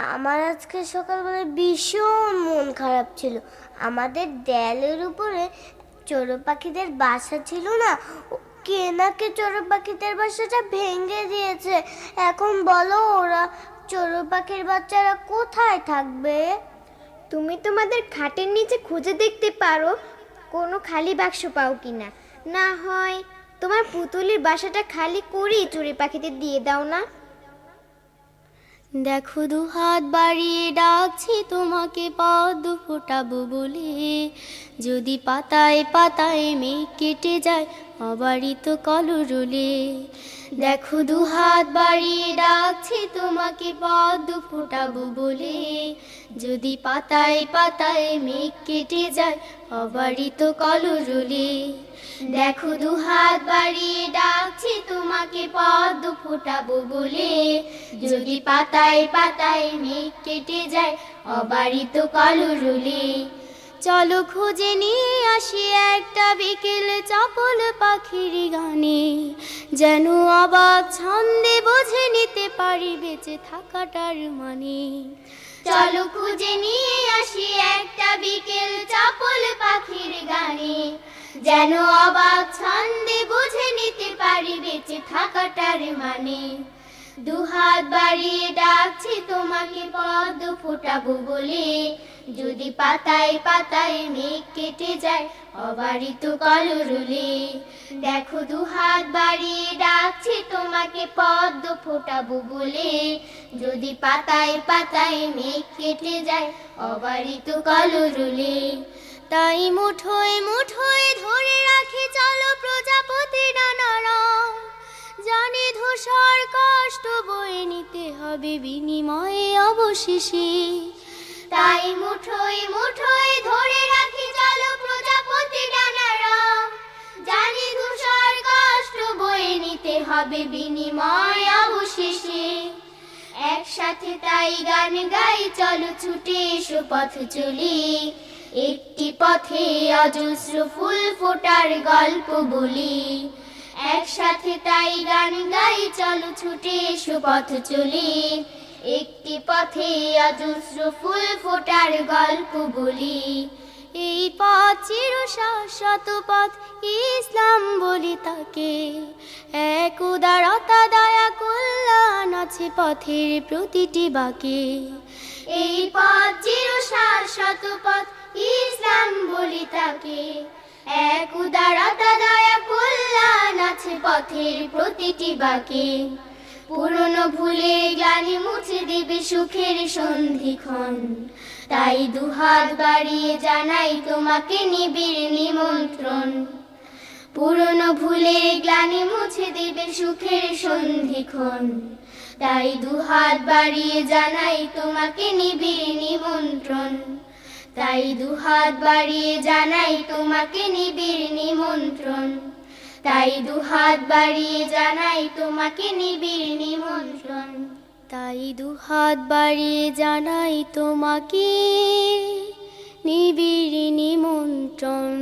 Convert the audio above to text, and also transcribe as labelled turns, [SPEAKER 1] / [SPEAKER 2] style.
[SPEAKER 1] আমার আজকে সকালবেলা ভীষণ মন খারাপ ছিল। আমাদের দেয়ালের উপরে চড়ো পাখিদের বাসা ছিল না, ও- কে নাকি চড়ো পাখিদের বাসাটা ভেঙে দিয়েছে। এখন বলো ওরা চড়ো পাখির বাচ্চারা কোথায় থাকবে?
[SPEAKER 2] তুমি তোমাদের খাটের নিচে খুঁজে দেখতে পারো, কোনো খালি বাক্স পাও কিনা। না না হয় তোমার পুতুলির বাসাটা খালি করেই চড়ুই পাখিদের দিয়ে দাও না।
[SPEAKER 1] দেখো দু হাত বাড়িয়ে ডাকছি তোমাকে পদ্ম ফোটাবো বলে। যদি পাতায় পাতায় মেঘ কেটে যায়, অবারিত কলরলে দেখো দু হাত বাড়িয়ে ডাকছি তোমাকে পদ্ম ফোটাবো বলে। যদি পাতায় পাতায় মেঘ কেটে যায়, অবারিত কলরলে দেখো দু হাত বাড়িয়ে ডাকছি তোমাকে পদ্ম ফোটাবো বলে। যদি পাতায় পাতায় মেঘ কেটে যায়, অবারিত কলরুলি চলো খুঁজে নিয়ে আসি একটা বিকেল চপল পাখির গানে। যেন অবাক ছন্দে বুঝে নিতে পারি বেঁচে থাকাটার মানে। চলো খুঁজে নিয়ে আসি একটা বিকেল চপল পাখির গানে। যেন অবাক ছন্দে বুঝে নিতে পারি বেঁচে থাকাটার মানে। দুহাত বাড়িয়ে ডাকছি তোমাকে পদ্ম ফোটাবো বলে। যদি পাতায় পাতায় মেঘ কেটে যায়, অবারিত কলরুলে দেখো দুহাত বাড়িয়ে ডাকছি তোমাকে পদ্ম ফোটাবো বলে। যদি পাতায় পাতায় মেঘ কেটে যায়, অবারিত কলরুলে তাই মুঠোয় মুঠোয় ধরে রাখি, চলো প্রজাপতি ডানা জানি ধূসর কষ্ট বয়ে নিতে হবে বিনিময়ে অবশেষে। তাই মুঠোয় মুঠোয় ধরে রাখি, চলো প্রজাপতি ডানা জানি ধূসর কষ্ট বয়ে নিতে হবে বিনিময় অবশেষে। একসাথে তাই গান গাই, চলো ছুটে এসো পথ চলি। একটি পথে অজস্র ফুল ফোটার গল্প বলি। একসাথে তাই গান গাই, চলো ছুটে এসো পথ চলি। একটি পথে অজস্র ফুল ফোটার গল্প বলি। এই পথ চির শাশ্বত পথ, ইসলাম বলি তাকে। এক উদারতা, দয়া, কল্যাণ আছে পথের প্রতিটি বাকে। এই পথ চির শাশ্বত পথ ইসলাম বলি তাকে এক উদারতা দয়া কল্যাণ আছে পথের প্রতিটি বাকে। পুরনো ভুলে গ্লানি মুছে দিবে সুখের সন্ধিক্ষণ। তাই দুহাত বাড়িয়ে জানাই তোমাকে নিবিড় নিমন্ত্রণ। পুরনো ভুলে গ্লানি মুছে দিবে সুখের সন্ধিক্ষণ। তাই দুহাত বাড়িয়ে জানাই তোমাকে নিবিড় নিমন্ত্রণ। তাই দুহাত বাড়িয়ে জানাই তোমাকে নিবিড় নিমন্ত্রণ। তাই দুহাত বাড়িয়ে জানাই তোমাকে নিবিড় নিমন্ত্রণ। তাই দুহাত বাড়িয়ে জানাই তোমাকে নিবিড় নিমন্ত্রণ।